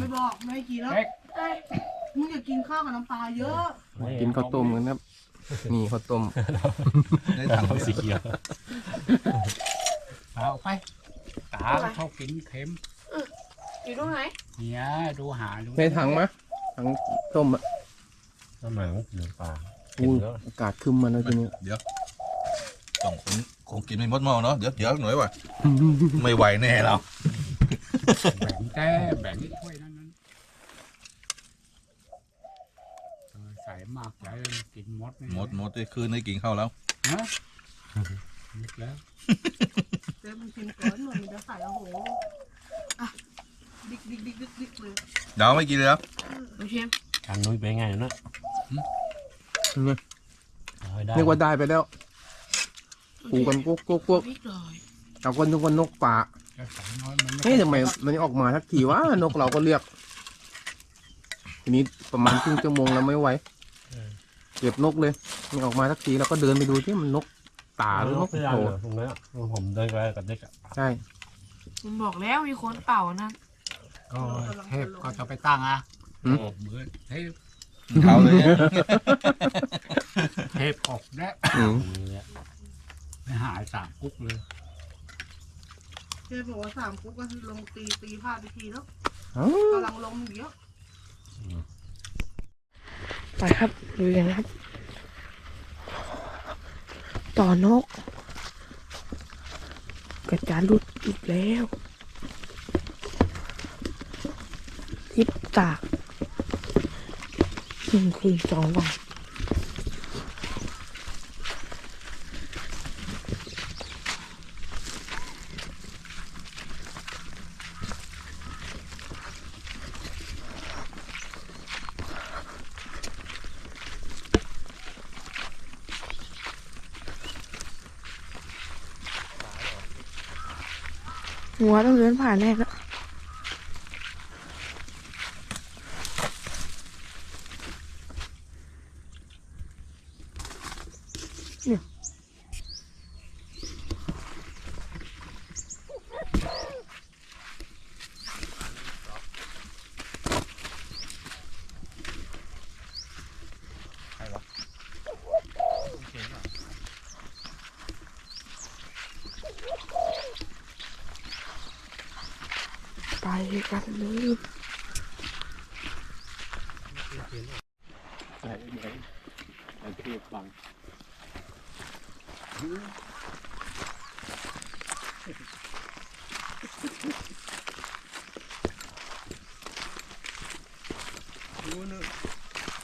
กินแล้วเอ๊ะเอ้ยมึงอย่ากินข้าวกับน้ำปลาเยอะกินข้าวต้มกันครับ นี่ข้าวต้มในถังเขาสีเนี่ยเขียวเอาไปตาเขากินเค็มอยู่ตรงไหนเนี่ยดูหาดูในถังมะถังต้มอะน้ำมันก็กินปลาอู้อากาศคึมมาแล้วทีนี้เดี๋ยวสองคนคงกินไม่หมดหม้อเนาะเดี๋ยวเดี๋ยวหน่อยว่ะไม่ไหวแน่เรา แบ่งแต่แบ่งให้ถ้วยนั้นนั้นเออใส่มากใหญ่เลยกินหมดนี่หมดหมดได้คืนได้กินข้าวแล้ว ฮะหมดแล้วเดี๋ยวมึงกินก่อนมึงจะใส่โอ้โหอะดิกดิกดิกดิกดิกเลยเดี๋ยวไม่กินเลยครับโอเคทางนุ้ยไปไงนะเนี่ยเอาให้ได้นึกว่าได้ไปแล้วปูกันกุ๊กกุ๊กกุ๊กพริกเลยเอาคนนึกว่านกป่า จะใส่น้อยมันเฮ้ยทำไมมันไม่ออกมาสักทีวะนกเราก็เรียกทีนี้ประมาณครึ่งชั่วโมงแล้วไม่ไหวเก็บนกเลยไม่ออกมาสักทีแล้วก็เดินไปดูที่มันนกตาหรือนกพยายามโผล่ตรงนั้นผมเดินไปกับเด็กอะใช่ผมบอกแล้วมีคนเป่านั่นก็เทพก็จะไปตั้งอะเหมือนเทพเขาเลยเนี่ยเทพออกแล้วอืมเนี่ยไปหายสามกุ๊กเลย เจ๊บอกว่าสามกุ๊กก็ลงตีตีพลาดไปทีแล้วอ้าวกำลังลงอยู่เยอะไปครับดูกันครับ ต่อนก กระจารุดอีกแล้วทิปตากหนึ่งคืนสองวัน หัวต้องเดินผ่านแน่ละเนี่ย ไป กันเลยใส่เดี๋ยวใส่เทียบบัง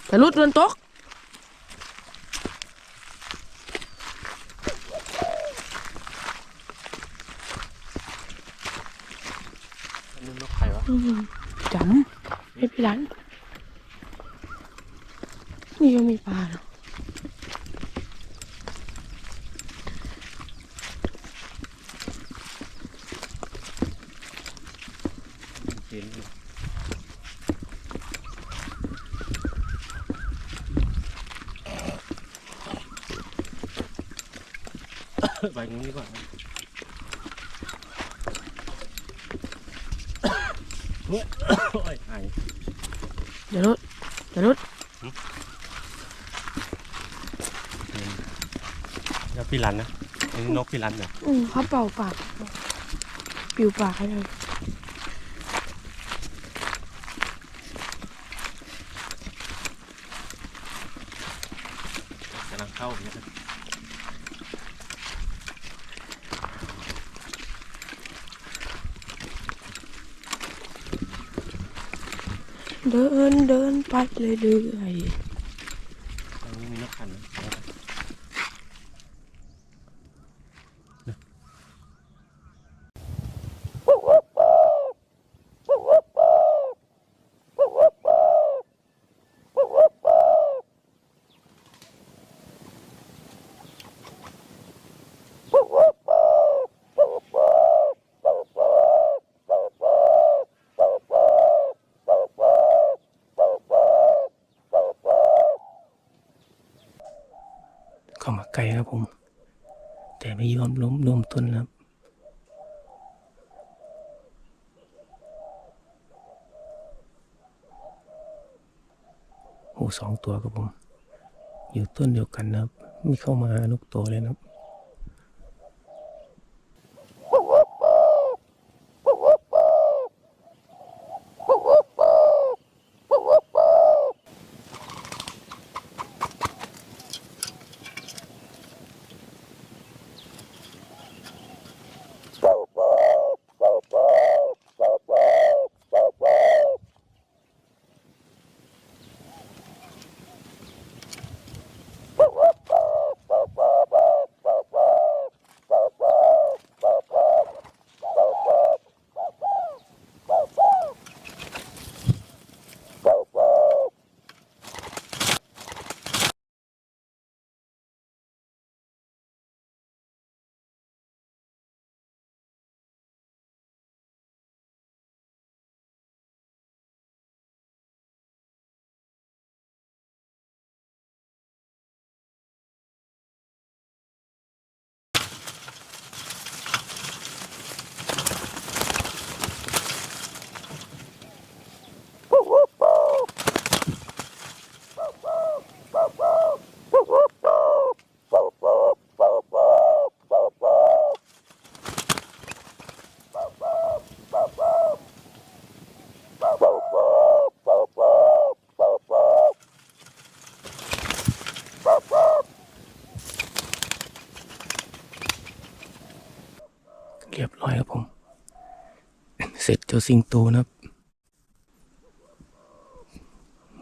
แต่รุดเดินต๊ะ อันนี้นกไข่วะ อืม จำให้พี่รันนี่ยังมีปลาเนาะไปตรงนี้ก่อนโอ้ยไอ้ เดี๋ยวรุดเดี๋ยวรุดแล้วพี่รันนะอันนี้นกพี่รันเนี่ยอืมเขาเป่าปาก ปิวปากให้เลย กำลังเข้าอย่างเงี้ย เดินเดินไปเรื่อยตรงนี้มีนกขันนะ เข้ามาไกลครับผม แต่ไม่ยอมล้มรวมต้นครับ อ้ สองตัวครับผม อยู่ต้นเดียวกันนะครับ ไม่เข้ามาหานกตัวเลยนะครับ เรียบร้อยครับผม เสร็จเจ้าสิงโตนะครับ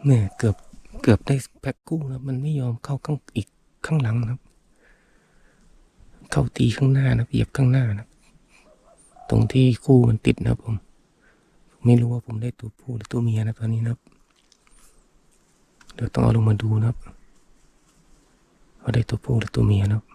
เนี่ยเกือบเกือบได้แพ็กกู้นะมันไม่ยอมเข้าข้างอีกข้างหลังนะครับ เข้าตีข้างหน้านะเหยียบข้างหน้านะตรงที่คู่มันติดนะผม ไม่รู้ว่าผมได้ตัวผู้หรือตัวเมียนะตอนนี้นะครับ เดี๋ยวต้องเอาลงมาดูนะครับว่าได้ตัวผู้หรือตัวเมียนะครับ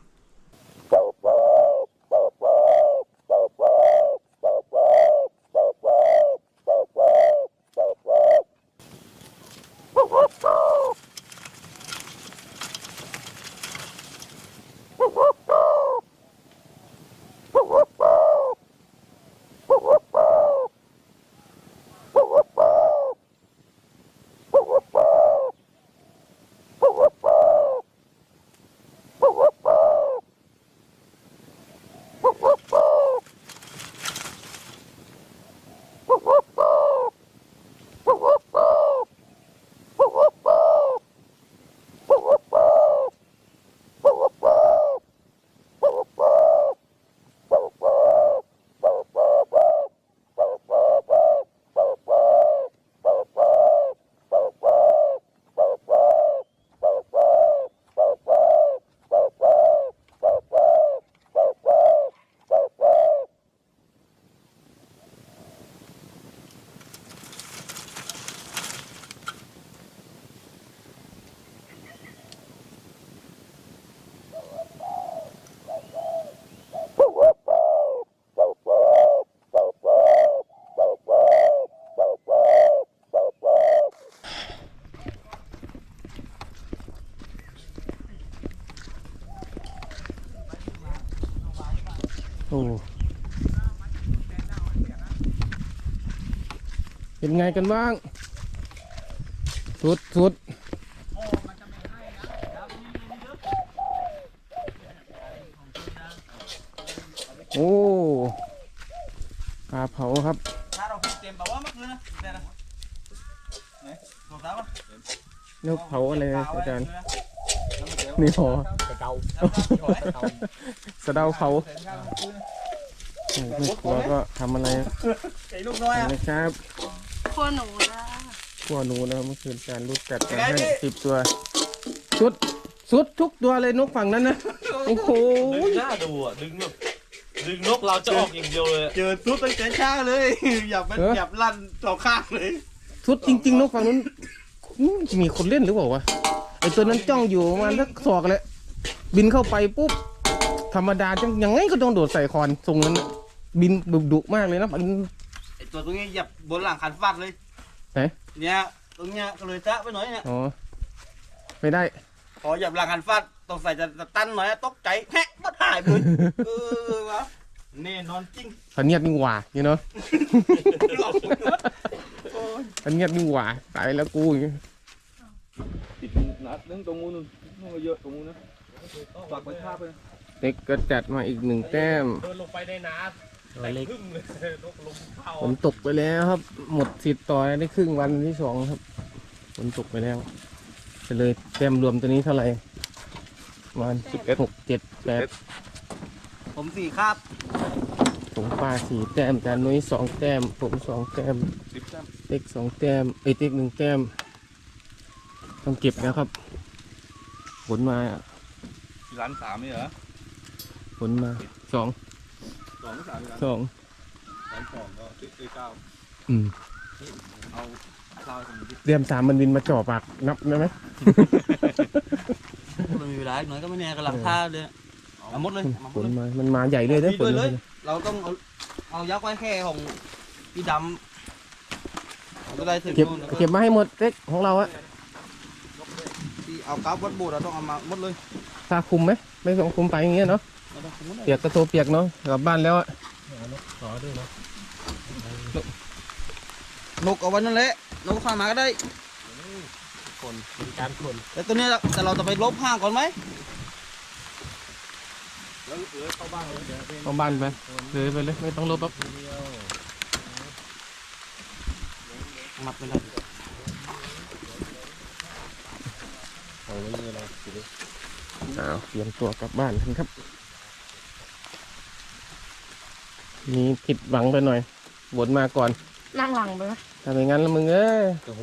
โอ้เป็นไงกันบ้าง สุดสุดโอ้ปลาเผาครับถ้าเราพูดเต็มแบบว่าเมื่อคืนนะเดี๋ยวนะไหนบอกแล้วว่าเนื้อเผาอะไรนะอาจารย์ นี่หอกระเดาสะเดาเผาโอ้ไม่ครัวก็ทำอะไรไอ้ลูกน้อยอะนะครับขั้วหนูนะขั้วหนูนะครับเมื่อคืนการรูดจัดมาให้สิบตัว สุด สุดทุกตัวเลยนกฝั่งนั้นนะ โอ้โห ดึงหน้าดูอะ ดึงแบบดึงนกเราจะออกอย่างเดียวเลยอะเจอซุดตั้งแต่เช้าเลยอย่าเป็นเอออย่าลั่นสองข้างเลย สุดจริง ๆ นกฝั่งนู้นอืมมีคนเล่นหรือเปล่าวะ ไอตัวนั้นจ้องอยู่ประมาณสักศอกเลยบินเข้าไปปุ๊บธรรมดาจังยังไงก็ต้องโดดใส่คอนทรงนั้นน่ะบินดุดุมากเลยนะบินไอ้ตัวตรงนี้เหยับบนหลังคันฟาดเลยไหน เนี่ยตรงเนี้ยก็เลยจะไปหน่อยเนี่ยอ๋อไม่ได้พอเหยับหลังคันฟาดตกใส่จะจะตั้นหน่อยตกใจแฮะมันหายไปเลยเออวะแน่นอนจริงพันเนียดยิ่งหว่าอยู่เนาะหลอกพันเนียดยิ่งหว่าตายแล้วกูอย่างงี้ ติดนัดเรื่องตรงนู้นนู่นนู่นก็เยอะตรงนู้นนะฝากไว้ท่าไปเด็กก็จัดมาอีกหนึ่งแต้มเดินลงไปในน้ำแต่ครึ่งเลยนกลงเข้าฝนตกไปแล้วครับ หมดสิทธิ์ต่อได้ครึ่งวันที่สองครับฝนตกไปแล้วจะเลยแต้มรวมตัวนี้เท่าไหร่ประมาณสิบหกเจ็ดแปดผมสี่ครับผมปลาสี่แต้มจานนุ้ยสองแต้ม ผมสองแต้มสิบแต้มเด็กสองแต้มเอยเด็กหนึ่งแต้ม ต้องเก็บนะครับผลมาร้านสามนี่เหรอผลมาสองสองสามร้านสองร้านสองก็ติดเก้าอืมเอาข้าวตรงนี้เตรียมสามมันบินมาจ่อปากนับได้ไหมมันมีเวลาอีกหน่อยก็ไม่แน่กำลังท่าเลยเอาหมดเลยเอาหผมดเลยมามันมาใหญ่เลยนะมีผลด้วยเลยมาเราต้องเอาเอายักษ์ไว้แค่ของพี่ดำเราจะได้ถึงเก็บนู่นแล้วก็เก็บมาให้หมดเด็กของเราอะ ที่เอากราฟวัดโบสถ์เราต้องเอามาหมดเลยถ้าคุมไหมไม่ต้องคุมไปอย่างเงี้ยเนาะเราต้องคุมหมดเลยเปียกกระโตเปียกเนาะกลับบ้านแล้วอะต่อด้วยนะนกเอาไว้นั่นแหละนกข้ามาก็ได้คนเป็นการคนแต่ตัวเนี้ยแต่เราจะไปลบห้างก่อนไหมแล้วเหลือเข้าบ้านเลยเดี๋ยวเป็นเอาบ้านไปเลยไปเลยไม่ต้องลบหรอกเดียวมัดไปเลย โอ้ไม่มีอะไรสิอ้าวเตรียมตัวกลับบ้านกันครับมีผิดหวังไปหน่อยบนมาก่อนนั่งหลังไปไหมถ้าไม่งั้นแล้วมึงเอ้ยโอ้โห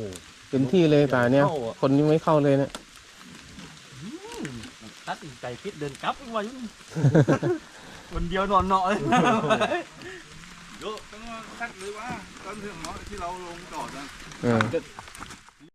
เต็มที่เลยตาเนี่ย เข้าอะคนยังไม่เข้าเลยเนี่ยตัดสินใจพิษเดินกลับอีกวันคนเดียวนอนเนาะเลยเยอะต้องมาคัดเลยว่าตอนถึงเนาะที่เราลงจอดนะเออ